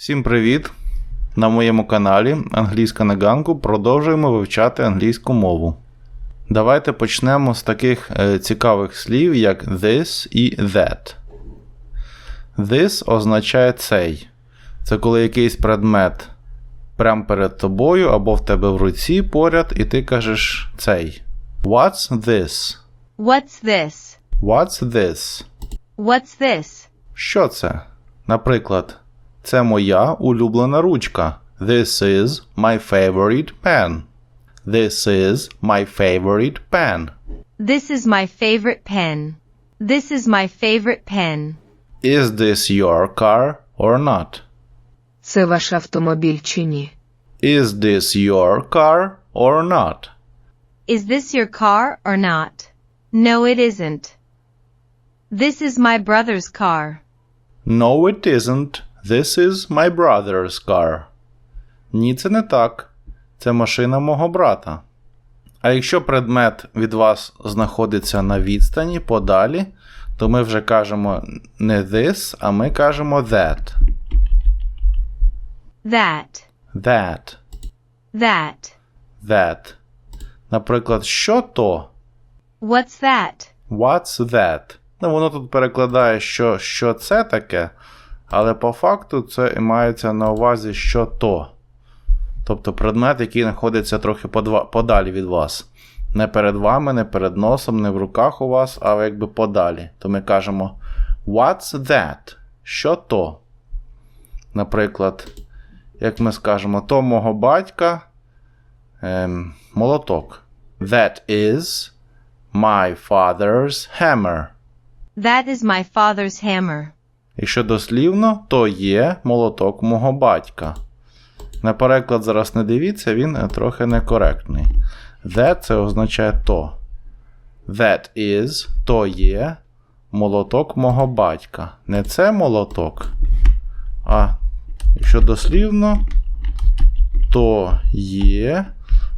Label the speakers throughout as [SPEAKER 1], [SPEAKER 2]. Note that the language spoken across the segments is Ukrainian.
[SPEAKER 1] Всім привіт! На моєму каналі Англійська на ганку продовжуємо вивчати англійську мову. Давайте почнемо з таких е, цікавих слів, як this і that. This означає цей. Це коли якийсь предмет прямо перед тобою або в тебе в руці поряд, і ти кажеш цей. What's this?
[SPEAKER 2] What's this?
[SPEAKER 1] What's this?
[SPEAKER 2] What's this?
[SPEAKER 1] Що це? Наприклад, це моя улюблена ручка. This is my favorite pen. This is my favorite pen.
[SPEAKER 2] This is my favorite pen. This is my favorite pen.
[SPEAKER 1] Is this your car or not?
[SPEAKER 3] Це ваш автомобіль чи ні?
[SPEAKER 1] Is this your car or not?
[SPEAKER 2] Is this your car or not? No, it isn't. This is my brother's car.
[SPEAKER 1] No, it isn't. This is my brother's car. Ні, це не так. Це машина мого брата. А якщо предмет від вас знаходиться на відстані подалі, то ми вже кажемо не this, а ми кажемо that.
[SPEAKER 2] That.
[SPEAKER 1] That.
[SPEAKER 2] That.
[SPEAKER 1] That. Наприклад, що то?
[SPEAKER 2] What's that?
[SPEAKER 1] What's that? Ну, воно тут перекладає, що, що це таке, але по факту це і мається на увазі, що то. Тобто предмет, який знаходиться трохи подалі від вас. Не перед вами, не перед носом, не в руках у вас, а якби подалі. То ми кажемо What's that? Що то? Наприклад, як ми скажемо, то мого батька ем, молоток. That is my father's hammer.
[SPEAKER 2] That is my father's hammer.
[SPEAKER 1] Якщо дослівно, то є молоток мого батька. На переклад зараз не дивіться, він е, трохи некоректний. That це означає то. That is то є молоток мого батька. Не це молоток. А якщо дослівно, то є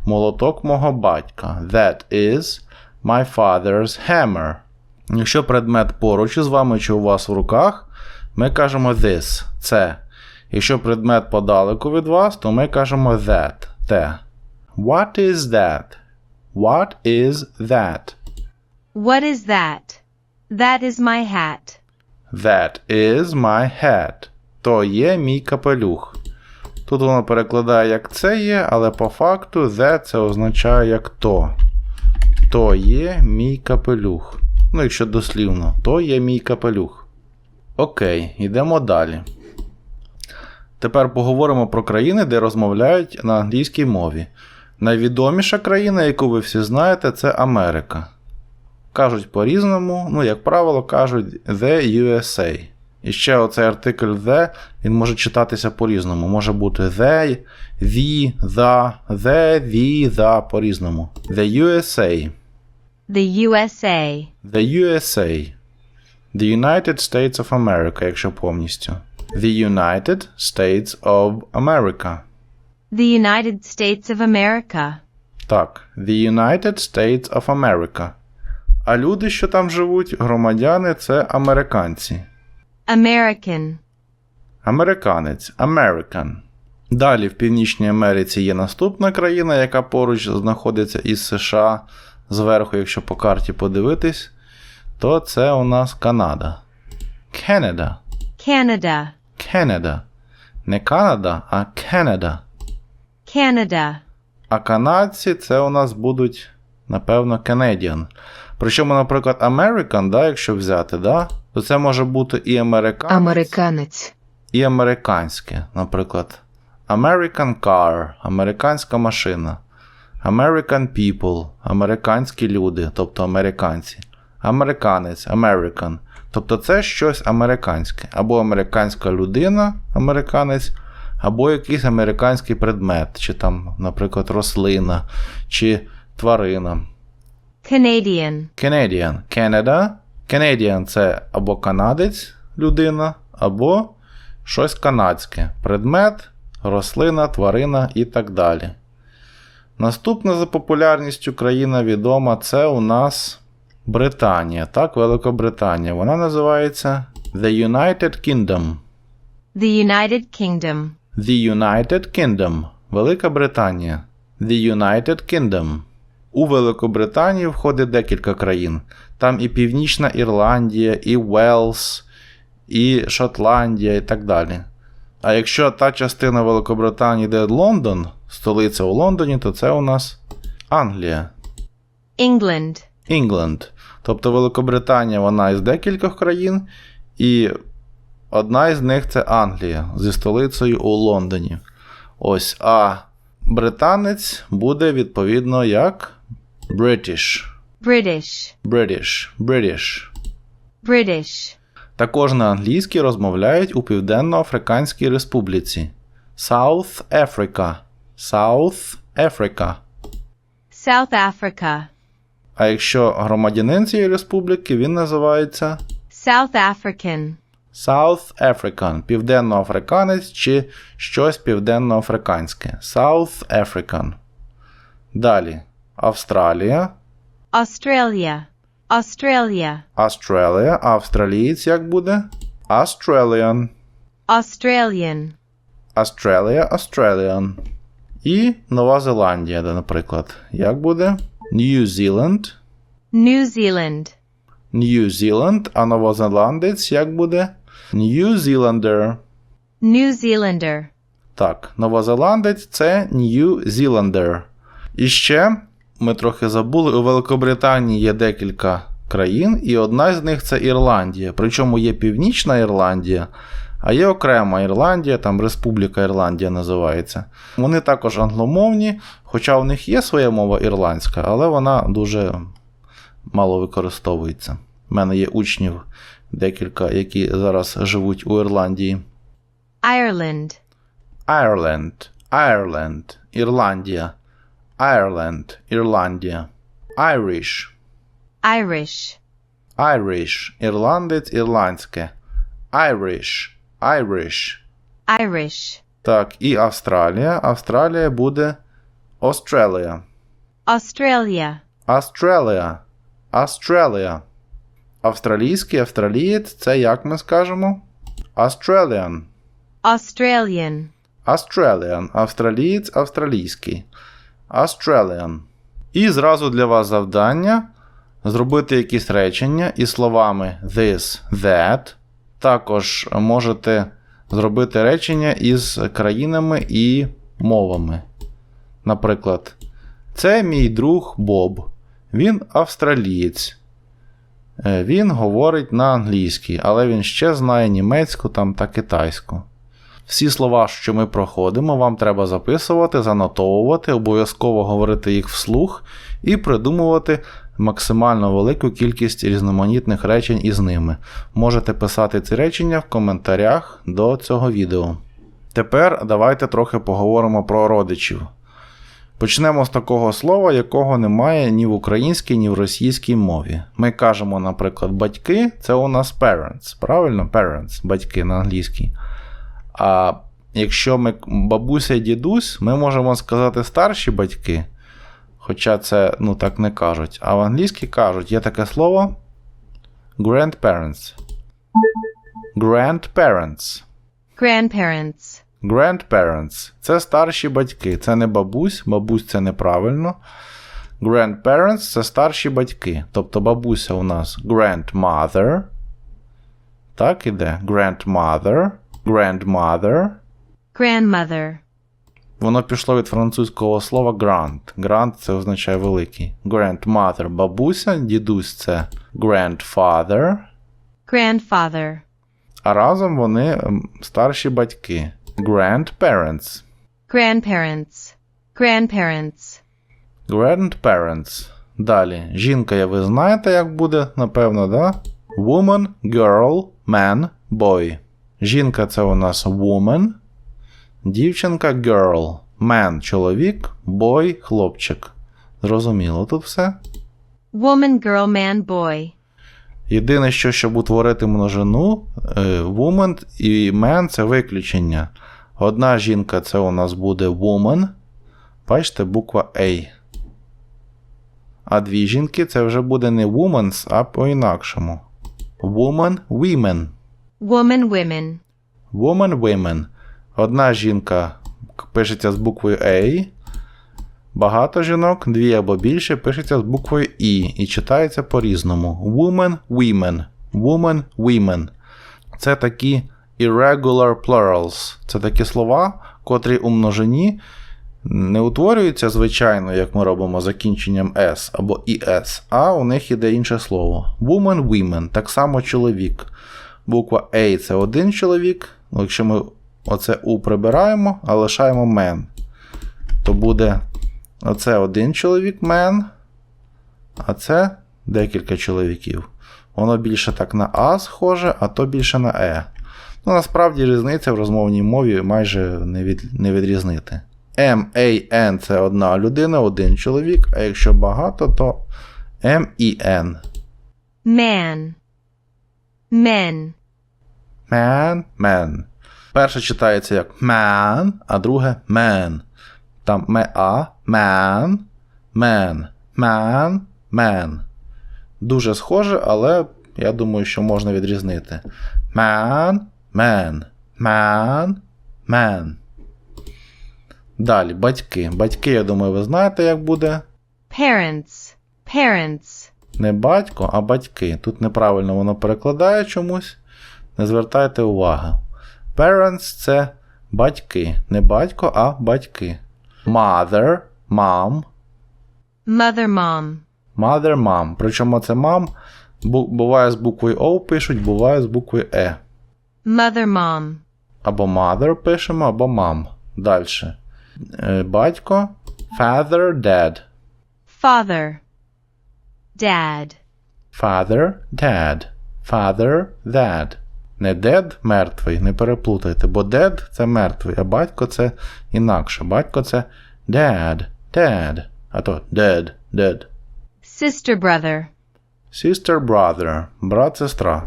[SPEAKER 1] молоток мого батька. That is my father's hammer. Якщо предмет поруч із вами чи у вас в руках, ми кажемо this це. Якщо предмет подалеку від вас, то ми кажемо that те. What is that? What is that?
[SPEAKER 2] What is that? That is my hat.
[SPEAKER 1] That is my hat. То є мій капелюх. Тут воно перекладає як це є, але по факту that це означає як то. То є мій капелюх. Ну, якщо дослівно, то є мій капелюх. Окей, йдемо далі. Тепер поговоримо про країни, де розмовляють на англійській мові. Найвідоміша країна, яку ви всі знаєте, це Америка. Кажуть по-різному, ну, як правило, кажуть The USA. І ще оцей артикль the, він може читатися по-різному. Може бути they, the, the, the, the, the по-різному. The USA.
[SPEAKER 2] The USA.
[SPEAKER 1] The USA. The United States of America, якщо повністю. The United States of America.
[SPEAKER 2] The United States of America.
[SPEAKER 1] Так, The United States of America. А люди, що там живуть, громадяни, це американці.
[SPEAKER 2] American.
[SPEAKER 1] Американець. American. Далі в Північній Америці є наступна країна, яка поруч знаходиться із США. Зверху, якщо по карті подивитись, то це у нас Канада. Canada.
[SPEAKER 2] Canada.
[SPEAKER 1] Canada. Не Канада, а Canada.
[SPEAKER 2] Canada.
[SPEAKER 1] А канадці це у нас будуть, напевно, Canadian. Причому, наприклад, American, да, якщо взяти, да, то це може бути і американець,
[SPEAKER 3] Американець.
[SPEAKER 1] і американське. Наприклад, American car, американська машина. American people, американські люди, тобто американці. Американець, American. Тобто це щось американське. Або американська людина, американець, або якийсь американський предмет, чи там, наприклад, рослина, чи тварина.
[SPEAKER 2] Canadian.
[SPEAKER 1] Canadian. Canada. Canadian це або канадець, людина, або щось канадське. Предмет, рослина, тварина і так далі. Наступна за популярністю країна відома це у нас Британія. Так, Великобританія. Вона називається The United Kingdom.
[SPEAKER 2] The United Kingdom.
[SPEAKER 1] The United Kingdom. Велика Британія. The United Kingdom. У Великобританії входить декілька країн. Там і Північна Ірландія, і Уелс, і Шотландія, і так далі. А якщо та частина Великобританії, де Лондон, столиця у Лондоні, то це у нас Англія.
[SPEAKER 2] England.
[SPEAKER 1] England. Тобто Великобританія вона із декількох країн, і одна із них це Англія зі столицею у Лондоні. Ось, а британець буде відповідно як British.
[SPEAKER 2] British.
[SPEAKER 1] British. British.
[SPEAKER 2] British.
[SPEAKER 1] Також на англійській розмовляють у Південно-Африканській Республіці. South Africa. South Africa.
[SPEAKER 2] South Africa.
[SPEAKER 1] А якщо громадянин цієї республіки, він називається
[SPEAKER 2] South African.
[SPEAKER 1] South African, південноафриканець чи щось південноафриканське. South African. Далі. Австралія.
[SPEAKER 2] Australia. Australia.
[SPEAKER 1] Australia. Австралієць як буде? Australian.
[SPEAKER 2] Australian.
[SPEAKER 1] Australia, Australian. І Нова Зеландія, наприклад. Як буде? New Zealand.
[SPEAKER 2] New Zealand.
[SPEAKER 1] New Zealand, а новозеландець як буде? New Zealander.
[SPEAKER 2] New Zealander.
[SPEAKER 1] Так, новозеландець це New Zealander. І ще ми трохи забули, у Великобританії є декілька країн, і одна з них це Ірландія. Причому є Північна Ірландія, а є окрема Ірландія, там Республіка Ірландія називається. Вони також англомовні, хоча у них є своя мова ірландська, але вона дуже мало використовується. У мене є учнів декілька, які зараз живуть у Ірландії.
[SPEAKER 2] Ireland.
[SPEAKER 1] Ireland, Ireland, Ірландія, Ireland, Ірландія, Irish,
[SPEAKER 2] Irish.
[SPEAKER 1] Irish, ірландець, ірландське, Irish, Irish.
[SPEAKER 2] Irish.
[SPEAKER 1] Так, і Австралія. Австралія буде Australia.
[SPEAKER 2] Australia.
[SPEAKER 1] Australia, Australia. Австралійський, австралієць це як ми скажемо? Australian.
[SPEAKER 2] Australian.
[SPEAKER 1] Australian. Австралієць, австралійський. Australian. І зразу для вас завдання зробити якісь речення із словами this, that. Також можете зробити речення із країнами і мовами. Наприклад, це мій друг Боб. Він австралієць. Е, Він говорить на англійській, але він ще знає німецьку там та китайську. Всі слова, що ми проходимо, вам треба записувати, занотовувати, обов'язково говорити їх вслух і придумувати максимально велику кількість різноманітних речень із ними. Можете писати ці речення в коментарях до цього відео. Тепер давайте трохи поговоримо про родичів. Почнемо з такого слова, якого немає ні в українській, ні в російській мові. Ми кажемо, наприклад, батьки це у нас parents. Правильно? Parents, батьки на англійській. А якщо ми бабуся і дідусь, ми можемо сказати старші батьки. Хоча це ну, так не кажуть. А в англійській кажуть, є таке слово grandparents. Grandparents.
[SPEAKER 2] Grandparents.
[SPEAKER 1] Grandparents це старші батьки. Це не бабусь, бабусь це неправильно. Grandparents це старші батьки. Тобто бабуся у нас grandmother. Так іде. Grandmother. Grandmother.
[SPEAKER 2] Grandmother.
[SPEAKER 1] Воно пішло від французького слова grand. Grand це означає великий. Grandmother бабуся, дідусь це grandfather.
[SPEAKER 2] Grandfather.
[SPEAKER 1] А разом вони ем, старші батьки. Grandparents.
[SPEAKER 2] Grandparents. Grandparents.
[SPEAKER 1] Grandparents. Далі. Жінка, я ви знаєте, як буде, напевно, да? Woman, girl, man, boy. Жінка це у нас woman. Дівчинка girl. Man чоловік, boy хлопчик. Зрозуміло тут все.
[SPEAKER 2] Woman, girl, man, boy.
[SPEAKER 1] Єдине, що щоб утворити множину, е, woman і man це виключення. Одна жінка це у нас буде woman. Бачите, буква A. А дві жінки це вже буде не womans, а по-інакшому. Woman, women.
[SPEAKER 2] Woman, women.
[SPEAKER 1] Woman, women. Одна жінка пишеться з буквою A. Багато жінок, дві або більше, пишеться з буквою І і читається по-різному. Woman, women. Woman, women. Це такі irregular plurals. Це такі слова, котрі у множині не утворюються звичайно, як ми робимо закінченням S або ES, а у них іде інше слово. Woman, women, так само чоловік. Буква A це один чоловік. Ну, якщо ми оце U прибираємо, а лишаємо man, то буде оце один чоловік man, а це декілька чоловіків. Воно більше так на А схоже, а то більше на Е. Ну, насправді різниця в розмовній мові майже не, від, не відрізнити. M-A-N це одна людина, один чоловік, а якщо багато, то M-E-N.
[SPEAKER 2] man, men,
[SPEAKER 1] Man, man. Перше читається як man, а друге man. Там ме-а, man, man, man, man. Дуже схоже, але я думаю, що можна відрізнити. Man, man, man, man. Далі, батьки. Батьки, я думаю, ви знаєте, як буде.
[SPEAKER 2] parents, parents,
[SPEAKER 1] Не батько, а батьки. Тут неправильно воно перекладає чомусь. Не звертайте уваги. Parents це батьки. Не батько, а батьки. Mother, mom,
[SPEAKER 2] mother, mom,
[SPEAKER 1] mother, mom. Причому це бу- буває з буквою O пишуть, буває з буквою E.
[SPEAKER 2] mother, mom,
[SPEAKER 1] Або mother пишемо, або mom. Далі. Батько. Father, dad.
[SPEAKER 2] father, dad,
[SPEAKER 1] Father, dad. Father, dad. Не dead мертвий, не переплутайте, бо dead це мертвий, а батько це інакше. Батько це dad, dad. А то dead, dead.
[SPEAKER 2] sister, brother,
[SPEAKER 1] Sister, brother, брат, сестра.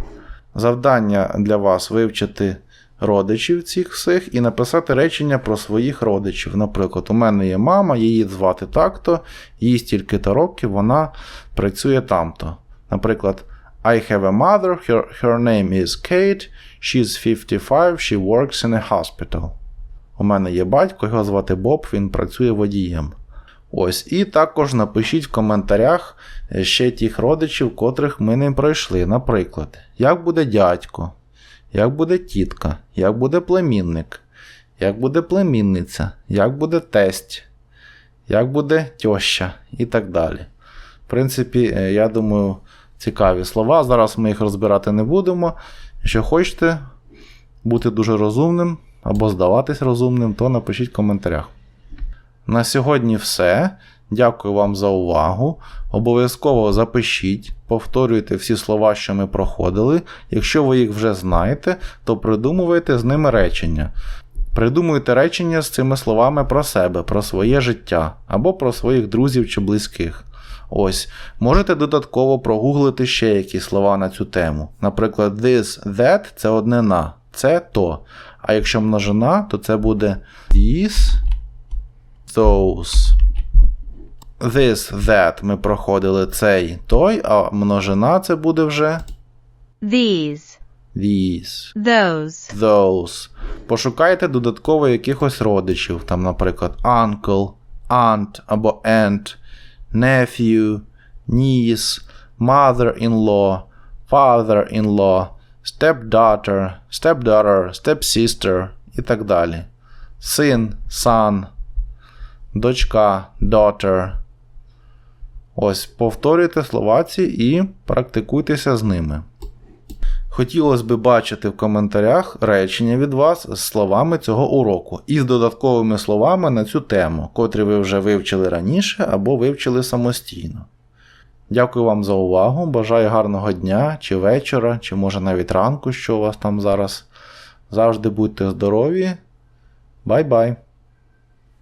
[SPEAKER 1] Завдання для вас вивчити родичів цих всіх і написати речення про своїх родичів. Наприклад, у мене є мама, її звати так-то, їй стільки-то років, вона працює там-то. Наприклад, I have a mother, her, her name is Kate, she's 55, she works in a hospital. У мене є батько, його звати Боб, він працює водієм. Ось, і також напишіть в коментарях е, ще тих родичів, котрих ми не пройшли. Наприклад, як буде дядько, як буде тітка, як буде племінник, як буде племінниця, як буде тесть, як буде тьоща і так далі. В принципі, е, я думаю, цікаві слова. Зараз ми їх розбирати не будемо. Якщо хочете бути дуже розумним або здаватись розумним, то напишіть в коментарях. На сьогодні все. Дякую вам за увагу. Обов'язково запишіть, повторюйте всі слова, що ми проходили. Якщо ви їх вже знаєте, то придумуйте з ними речення. Придумуйте речення з цими словами про себе, про своє життя або про своїх друзів чи близьких. Ось, можете додатково прогуглити ще якісь слова на цю тему. Наприклад, this, that це однина, це то. А якщо множина, то це буде these, those. This, that ми проходили цей той, а множина це буде вже
[SPEAKER 2] these,
[SPEAKER 1] these,
[SPEAKER 2] those,
[SPEAKER 1] those. Пошукайте додатково якихось родичів, там, наприклад, uncle, aunt або aunt, nephew, niece, mother-in-law, father-in-law, stepdaughter, stepdaughter, stepsister і так далі. Син, son, дочка, daughter. Ось повторюйте слова ці і практикуйтеся з ними. Хотілося б бачити в коментарях речення від вас з словами цього уроку і з додатковими словами на цю тему, котрі ви вже вивчили раніше або вивчили самостійно. Дякую вам за увагу. Бажаю гарного дня чи вечора, чи може навіть ранку, що у вас там зараз. Завжди будьте здорові. Бай-бай!